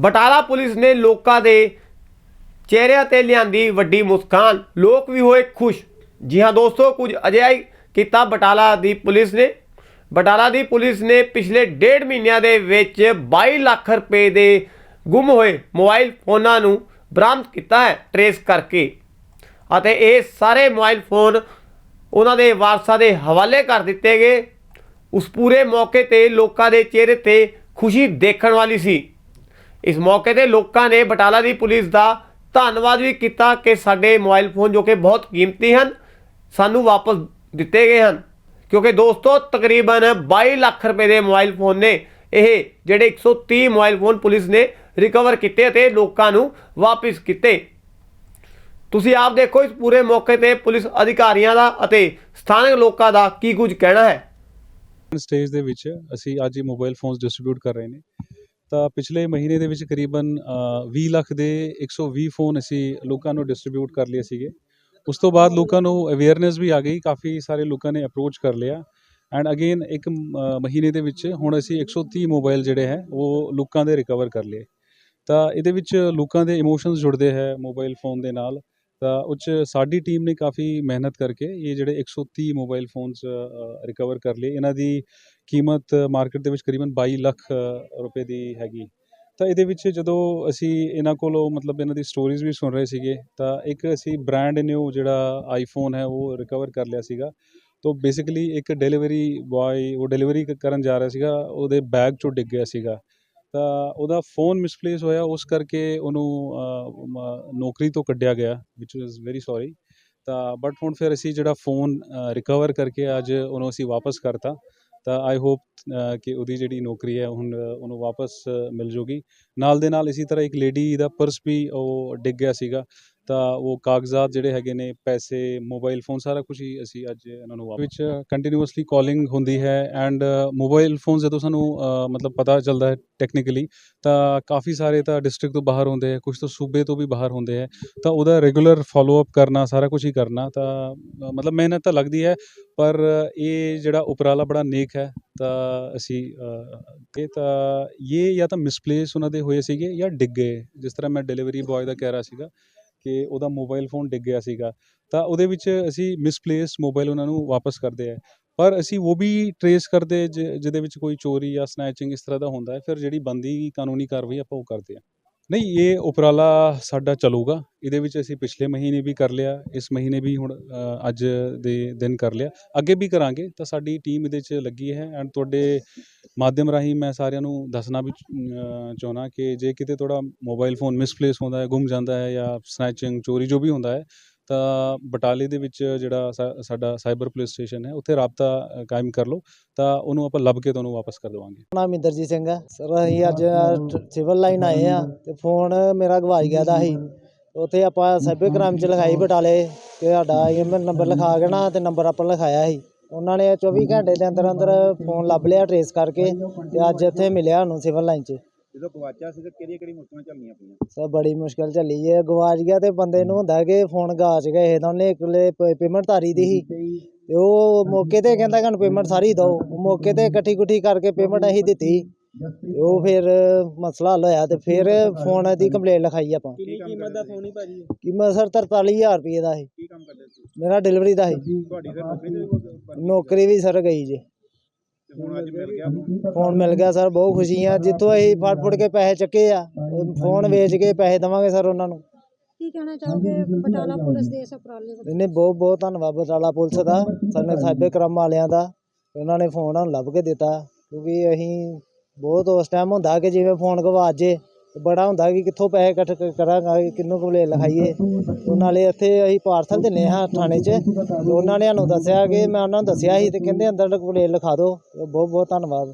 Batala police ਨੇ ਲੋਕਾਂ ਦੇ ਚਿਹਰਿਆਂ ਤੇ ਲਿਆਂਦੀ ਵੱਡੀ ਮੁਸਕਾਨ। ਲੋਕ ਵੀ ਹੋਏ ਖੁਸ਼। ਜੀ ਹਾਂ ਦੋਸਤੋ, ਕੁਝ ਅਜਿਹਾ ਹੀ ਕੀਤਾ ਬਟਾਲਾ ਦੀ ਪੁਲਿਸ ਨੇ। ਬਟਾਲਾ ਦੀ ਪੁਲਿਸ ਨੇ ਪਿਛਲੇ ਡੇਢ ਮਹੀਨਿਆਂ ਦੇ ਵਿੱਚ 22 ਲੱਖ ਰੁਪਏ ਦੇ ਗੁੰਮ ਹੋਏ ਮੋਬਾਈਲ ਫੋਨਾਂ ਨੂੰ ਬਰਾਮਦ ਕੀਤਾ ਹੈ, ਟਰੇਸ ਕਰਕੇ। ਅਤੇ ਇਹ ਸਾਰੇ ਮੋਬਾਈਲ ਫੋਨ ਉਹਨਾਂ ਦੇ ਵਾਰਸਾਂ ਦੇ ਹਵਾਲੇ ਕਰ ਦਿੱਤੇ ਗਏ। ਉਸ ਪੂਰੇ ਮੌਕੇ ਤੇ ਲੋਕਾਂ ਦੇ ਚਿਹਰੇ ਤੇ ਖੁਸ਼ੀ ਦੇਖਣ ਵਾਲੀ ਸੀ। ਇਸ ਮੌਕੇ ਤੇ ਲੋਕਾਂ ਨੇ ਬਟਾਲਾ ਦੀ ਪੁਲਿਸ ਦਾ ਧੰਨਵਾਦ ਵੀ ਕੀਤਾ ਕਿ ਸਾਡੇ ਮੋਬਾਈਲ ਫੋਨ ਜੋ ਕਿ ਬਹੁਤ ਕੀਮਤੀ ਹਨ, ਸਾਨੂੰ ਵਾਪਸ ਦਿੱਤੇ ਗਏ ਹਨ। ਕਿਉਂਕਿ ਦੋਸਤੋ, ਤਕਰੀਬਨ 22 ਲੱਖ ਰੁਪਏ ਦੇ ਮੋਬਾਈਲ ਫੋਨ ਨੇ ਇਹ ਜਿਹੜੇ 130 ਮੋਬਾਈਲ ਫੋਨ ਪੁਲਿਸ ਨੇ ਰਿਕਵਰ ਕੀਤੇ ਅਤੇ ਲੋਕਾਂ ਨੂੰ ਵਾਪਸ ਕੀਤੇ। ਤੁਸੀਂ ਆਪ ਦੇਖੋ, ਇਸ ਪੂਰੇ ਮੌਕੇ ਤੇ ਪੁਲਿਸ ਅਧਿਕਾਰੀਆਂ ਦਾ ਅਤੇ ਸਥਾਨਕ ਲੋਕਾਂ ਦਾ ਕੀ ਕੁਝ ਕਹਿਣਾ ਹੈ? ਸਟੇਜ ਦੇ ਵਿੱਚ ਅਸੀਂ ਅੱਜ ਹੀ ਮੋਬਾਈਲ ਫੋਨਸ ਡਿਸਟ੍ਰੀਬਿਊਟ ਕਰ ਰਹੇ ਨੇ। ਤਾਂ ਪਿਛਲੇ ਮਹੀਨੇ ਦੇ ਵਿੱਚ ਕਰੀਬਨ ਅ, 20 ਲੱਖ ਦੇ 120 ਫੋਨ ਅਸੀਂ ਲੋਕਾਂ ਨੂੰ ਡਿਸਟ੍ਰੀਬਿਊਟ ਕਰ ਲਏ ਸੀਗੇ। ਉਸ ਤੋਂ ਬਾਅਦ ਲੋਕਾਂ ਨੂੰ ਅਵੇਅਰਨੈਸ ਵੀ ਆ ਗਈ ਕਾਫੀ ਸਾਰੇ ਲੋਕਾਂ ਨੇ ਅਪਰੋਚ ਕਰ ਲਿਆ। ਐਂਡ ਅਗੇਨ ਇੱਕ ਮਹੀਨੇ ਦੇ ਵਿੱਚ ਹੁਣ ਅਸੀਂ 130 ਮੋਬਾਈਲ ਜਿਹੜੇ ਹੈ ਉਹ ਲੋਕਾਂ ਦੇ ਰਿਕਵਰ ਕਰ ਲਏ। ਤਾਂ ਇਹਦੇ ਵਿੱਚ ਲੋਕਾਂ ਦੇ ਇਮੋਸ਼ਨਸ ਜੁੜਦੇ ਹੈ ਮੋਬਾਈਲ ਫੋਨ ਦੇ ਨਾਲ। ਤਾਂ ਉਹ 'ਚ ਸਾਡੀ ਟੀਮ ਨੇ ਕਾਫੀ ਮਿਹਨਤ ਕਰਕੇ ਇਹ ਜਿਹੜੇ 130 ਮੋਬਾਈਲ ਫੋਨਸ ਰਿਕਵਰ ਕਰ ਲਏ। ਇਹਨਾਂ ਦੀ ਕੀਮਤ ਮਾਰਕੀਟ ਦੇ ਵਿੱਚ ਕਰੀਬਨ 22 ਲੱਖ ਰੁਪਏ ਦੀ ਹੈਗੀ। ਤਾਂ ਇਹਦੇ ਵਿੱਚ ਜਦੋਂ ਅਸੀਂ ਇਹਨਾਂ ਕੋਲੋਂ ਮਤਲਬ ਇਹਨਾਂ ਦੀ ਸਟੋਰੀਜ਼ ਵੀ ਸੁਣ ਰਹੇ ਸੀਗੇ, ਤਾਂ ਇੱਕ ਅਸੀਂ ਬ੍ਰਾਂਡ ਨਿਊ ਜਿਹੜਾ ਆਈਫੋਨ ਹੈ ਉਹ ਰਿਕਵਰ ਕਰ ਲਿਆ ਸੀਗਾ। ਤਾਂ ਬੇਸਿਕਲੀ ਇੱਕ ਡਿਲੀਵਰੀ ਬॉय ਉਹ ਡਿਲੀਵਰੀ ਕਰਨ ਜਾ ਰਿਹਾ ਸੀਗਾ, ਉਹਦੇ ਬੈਗ ਚੋਂ ਡਿੱਗ ਗਿਆ ਸੀਗਾ। ਤਾਂ ਉਹਦਾ ਫੋਨ ਮਿਸਪਲੇਸ ਹੋਇਆ, ਉਸ ਕਰਕੇ ਉਹਨੂੰ ਨੌਕਰੀ ਤੋਂ ਕੱਢਿਆ ਗਿਆ ਵਿਚ ਵਾਸ ਵੈਰੀ ਸੌਰੀ ਤਾਂ ਬਟ ਹੁਣ ਫਿਰ ਅਸੀਂ ਜਿਹੜਾ ਫੋਨ ਰਿਕਵਰ ਕਰਕੇ ਅੱਜ ਉਹਨੂੰ ਅਸੀਂ ਵਾਪਸ ਕਰਤਾ। ਤਾਂ ਆਈ ਹੋਪ ਕਿ ਉਹਦੀ ਜਿਹੜੀ ਨੌਕਰੀ ਹੈ, ਹੁਣ ਉਹਨੂੰ ਵਾਪਸ ਮਿਲ ਜੂਗੀ। ਨਾਲ ਦੇ ਨਾਲ ਇਸੇ ਤਰ੍ਹਾਂ ਇੱਕ ਲੇਡੀ ਦਾ ਪਰਸ ਵੀ ਉਹ ਡਿੱਗ ਗਿਆ ਸੀਗਾ। ਤਾਂ ਉਹ ਕਾਗਜ਼ਾਤ ਜਿਹੜੇ ਹੈਗੇ ਨੇ ਪੈਸੇ ਮੋਬਾਈਲ ਫੋਨ ਸਾਰਾ ਕੁਝ ਹੀ ਅਸੀਂ ਅੱਜ ਇਹਨਾਂ ਨੂੰ ਵਿੱਚ ਕੰਟੀਨਿਊਸਲੀ ਕਾਲਿੰਗ ਹੁੰਦੀ ਹੈ ਐਂਡ ਮੋਬਾਈਲ ਫੋਨ ਜਦੋਂ ਸਾਨੂੰ ਮਤਲਬ ਪਤਾ ਚੱਲਦਾ ਹੈ ਟੈਕਨੀਕਲੀ ਤਾਂ ਕਾਫੀ ਸਾਰੇ ਤਾਂ ਡਿਸਟ੍ਰਿਕਟ ਤੋਂ ਬਾਹਰ ਹੁੰਦੇ ਹੈ ਕੁਝ ਤਾਂ ਸੂਬੇ ਤੋਂ ਵੀ ਬਾਹਰ ਹੁੰਦੇ ਹੈ ਤਾਂ ਉਹਦਾ ਰੈਗੂਲਰ ਫਾਲੋ ਅਪ ਕਰਨਾ ਸਾਰਾ ਕੁਝ ਹੀ ਕਰਨਾ ਤਾਂ ਮਤਲਬ ਮਿਹਨਤ ਤਾਂ ਲੱਗਦੀ ਹੈ ਪਰ ਇਹ ਜਿਹੜਾ ਉਪਰਾਲਾ ਬੜਾ ਨੇਕ ਹੈ ਤਾਂ ਅਸੀਂ ਇਹ ਤਾਂ ਇਹ ਜਾਂ ਤਾਂ ਮਿਸਪਲੇਸ ਉਹਨਾਂ ਦੇ ਹੋਏ ਸੀਗੇ ਜਾਂ ਡਿੱਗ ਗਏ ਜਿਸ ਤਰ੍ਹਾਂ ਮੈਂ ਡਿਲੀਵਰੀ ਬॉय ਦਾ ਕਹਿ ਰਿਹਾ ਸੀਗਾ। ਕਿ ਉਹਦਾ ਮੋਬਾਈਲ ਫੋਨ ਡਿੱਗ ਗਿਆ ਸੀਗਾ ਤਾਂ ਉਹਦੇ ਵਿੱਚ ਅਸੀਂ ਮਿਸਪਲੇਸ ਮੋਬਾਈਲ ਉਹਨਾਂ ਨੂੰ ਵਾਪਸ ਕਰਦੇ ਆ ਪਰ ਅਸੀਂ ਉਹ ਵੀ ਟਰੇਸ ਕਰਦੇ ਜਿ- ਜਿਹਦੇ ਵਿੱਚ ਕੋਈ ਚੋਰੀ ਜਾਂ ਸਨੈਚਿੰਗ ਇਸ ਤਰ੍ਹਾਂ ਦਾ ਹੁੰਦਾ ਹੈ ਫਿਰ ਜਿਹੜੀ ਬੰਦੀ ਕਾਨੂੰਨੀ ਕਾਰਵਾਈ ਆਪਾਂ ਉਹ ਕਰਦੇ ਆ ਨਹੀਂ ਇਹ ਉਪਰਾਲਾ ਸਾਡਾ ਚੱਲੂਗਾ ਇਹਦੇ ਵਿੱਚ ਅਸੀਂ ਪਿਛਲੇ ਮਹੀਨੇ ਵੀ ਕਰ ਲਿਆ ਇਸ ਮਹੀਨੇ ਵੀ ਹੁਣ ਅ, ਅੱਜ ਦੇ ਦਿਨ ਕਰ ਲਿਆ। ਅੱਗੇ ਵੀ ਕਰਾਂਗੇ ਤਾਂ ਸਾਡੀ ਟੀਮ ਇਹਦੇ 'ਚ ਲੱਗੀ ਹੈ ਐਂਡ ਤੁਹਾਡੇ ਮਾਧਿਅਮ ਰਾਹੀਂ ਮੈਂ ਸਾਰਿਆਂ ਨੂੰ ਦੱਸਣਾ ਵੀ ਚਾਹੁੰਦਾ ਕਿ ਜੇ ਕਿਤੇ ਤੁਹਾਡਾ ਮੋਬਾਈਲ ਫੋਨ ਮਿਸਪਲੇਸ ਹੁੰਦਾ ਹੈ, ਗੁੰਮ ਜਾਂਦਾ ਹੈ ਜਾਂ ਸਨੈਚਿੰਗ ਚੋਰੀ ਜੋ ਵੀ ਹੁੰਦਾ ਹੈ, ਤਾਂ ਬਟਾਲੇ ਦੇ ਵਿੱਚ ਜਿਹੜਾ ਸਾਡਾ ਸਾਈਬਰ ਪੁਲਿਸ ਸਟੇਸ਼ਨ ਹੈ, ਉੱਥੇ ਰਾਬਤਾ ਕਾਇਮ ਕਰ ਲਓ, ਤਾਂ ਉਹਨੂੰ ਆਪਾਂ ਲੱਭ ਕੇ ਤੁਹਾਨੂੰ ਵਾਪਸ ਕਰ ਦੇਵਾਂਗੇ। ਨਾਮ ਇੰਦਰਜੀਤ ਸਿੰਘ ਹੈ। ਸਰ, ਅਸੀਂ ਅੱਜ ਸਿਵਲ ਲਾਈਨ ਆਏ ਆ ਤੇ ਫੋਨ ਮੇਰਾ ਗਵਾਚ ਗਿਆ ਦਾ ਸੀ। ਉੱਥੇ ਆਪਾਂ ਸਾਈਬਰ ਕ੍ਰਾਈਮ ਚ ਲਿਖਾਈ ਬਟਾਲੇ, ਤੇ ਸਾਡਾ ਈਮੇਲ ਨੰਬਰ ਲਿਖਾ ਕੇ ਨਾ, ਤੇ ਨੰਬਰ ਆਪਾਂ ਲਿਖਾਇਆ ਸੀ। ਉਹਨਾਂ ਨੇ 24 ਘੰਟੇ ਦੇ ਅੰਦਰ ਅੰਦਰ ਫੋਨ ਲੱਭ ਲਿਆ ਟਰੇਸ ਕਰਕੇ ਤੇ ਅੱਜ ਇੱਥੇ ਮਿਲਿਆ ਸਾਨੂੰ ਸਿਵਲ ਲਾਈਨ 'ਚ। ਜਦੋਂ ਗਵਾਚਿਆ ਸੀ ਤੇ ਕਿਹੜੀਆਂ ਕਿਹੜੀਆਂ ਮੁਸ਼ਕਲਾਂ ਚੱਲਣੀਆਂ ਪਈਆਂ? ਸਰ ਬੜੀ ਮੁਸ਼ਕਲ ਚੱਲੀ ਹੈ। ਗਵਾਚ ਗਿਆ ਤੇ ਬੰਦੇ ਨੂੰ ਹੁੰਦਾ ਕਿ ਫੋਨ ਗਵਾਚ ਗਏ ਤਾਂ ਉਹਨੇ ਇਕੱਲੇ ਪੇਮੈਂਟ ਤਾਰੀ ਦੀ ਸੀ। ਤੇ ਉਹ ਮੌਕੇ ਤੇ ਕਹਿੰਦਾ ਕਿ ਪੇਮੈਂਟ ਸਾਰੀ ਦਿਓ। ਮੌਕੇ ਤੇ ਇਕੱਠੀ ਕੁੱਠੀ ਕਰਕੇ ਪੇਮੈਂਟ ਅਸੀਂ ਦਿੱਤੀ। ਉਹ ਫਿਰ ਮਸਲਾ ਹੱਲ ਹੋਇਆ ਤੇ ਫਿਰ ਫੋਨ ਦੀ ਕੰਪਲੇਂਟ ਲਿਖਾਈ ਆਪਾਂ। ਕਿੰਨੀ ਕੀਮਤ ਦਾ ਫੋਨ ਹੀ ਭਾਜੀ? ਕੀਮਤ ਸਰ 43000 ਰੁਪਏ ਦਾ ਸੀ। ਕੀ ਕੰਮ ਕਰਦੇ ਸੀ? ਮੇਰਾ ਡਿਲੀਵਰੀ ਦਾ ਸੀ। ਤੁਹਾਡੀ ਨੌਕਰੀ ਵੀ ਨੌਕਰੀ ਵੀ ਸਰ ਗਈ ਜੇ। ਤੇ ਹੁਣ ਅੱਜ ਮਿਲ ਗਿਆ ਫੋਨ ਮਿਲ ਗਿਆ ਸਰ ਬਹੁਤ ਖੁਸ਼ੀ ਆ। ਜਿੱਥੋਂ ਅਸੀਂ ਫੜ ਫੁੜ ਕੇ ਪੈਸੇ ਚੱਕੇ ਆ ਫੋਨ ਵੇਚ ਕੇ ਪੈਸੇ ਦੇਵਾਂਗੇ ਸਰ ਉਹਨਾਂ ਨੂੰ। ਕੀ ਕਹਿਣਾ ਚਾਹੋਗੇ ਬਟਾਲਾ ਪੁਲਿਸ ਦੇ ਇਸ ਉਪਰਾਲੇ ਬਾਰੇ ਇਹਨੇ ਬਹੁਤ ਬਹੁਤ ਧੰਨਵਾਦ ਬਟਾਲਾ ਪੁਲਿਸ ਦਾ। ਸਾਨੂੰ ਸਾਈਬਰ ਕ੍ਰਾਈਮ ਵਾਲਿਆਂ ਦਾ। ਉਹਨਾਂ ਨੇ ਫੋਨ ਲੱਭ ਕੇ ਦਿੱਤਾ ਕਿਉਂਕਿ ਅਸੀਂ ਬਹੁਤ ਉਸ ਟਾਈਮ ਹੁੰਦਾ ਕਿ ਜਿਵੇਂ ਫੋਨ ਗਵਾਚ ਜੇ, ਬੜਾ ਹੁੰਦਾ ਕਿ ਕਿੱਥੋਂ ਪੈਸੇ ਇਕੱਠੇ ਕ- ਕਰਾਂਗੇ ਕਿੰਨੂੰ ਕੰਪਲੇਂਟ ਲਿਖਾਈਏ ਉਹ ਨਾਲੇ ਇੱਥੇ ਅਸੀਂ ਪਾਰਸਲ ਦਿੰਨੇ ਹਾਂ ਥਾਣੇ 'ਚ, ਤੇ ਉਹਨਾਂ ਨੇ ਸਾਨੂੰ ਦੱਸਿਆ ਕਿ ਮੈਂ ਉਹਨਾਂ ਨੂੰ ਦੱਸਿਆ ਸੀ ਤੇ ਕਹਿੰਦੇ ਅੰਦਰ ਕੰਪਲੇਂਟ ਲਿਖਾ ਦਿਓ। ਬਹੁਤ ਬਹੁਤ ਧੰਨਵਾਦ।